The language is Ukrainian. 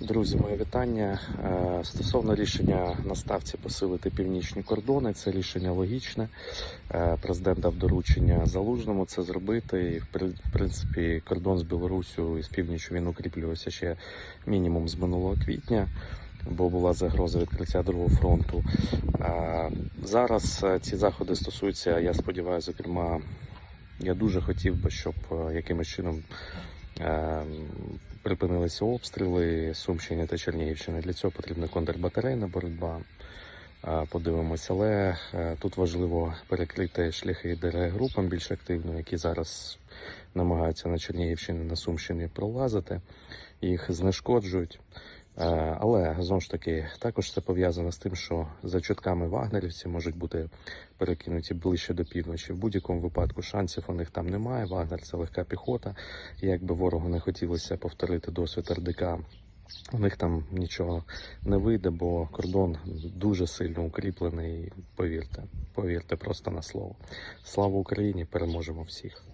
Друзі, моє вітання. Е, Стосовно рішення на ставці посилити північні кордони, це рішення логічне. Е, Президент дав доручення залужному це зробити. І в принципі кордон з Білоруссю і з північю він укріплювався ще мінімум з минулого квітня, бо була загроза відкриття другого фронту. Е, Зараз ці заходи стосуються, я сподіваюся, зокрема, я дуже хотів би, щоб якимось чином. Е, припинилися обстріли Сумщини та Чернігівщини. Для цього потрібна контрбатарейна боротьба. Подивимося, але е, тут важливо перекрити шляхи ДРГ групам більш активно, які зараз намагаються на Чернігівщині, на Сумщині пролазити, їх знешкоджують. Е, Але знову ж таки, також це пов'язано з тим, що за чутками вагнерівці можуть бути перекинуті ближче до півночі. В будь-якому випадку шансів у них там немає. Вагнер це легка піхота. І Як би ворогу не хотілося повторити досвід РДК, у них там нічого не вийде, бо кордон дуже сильно укріплений. Повірте, повірте просто на слово. Слава Україні! Переможемо всіх.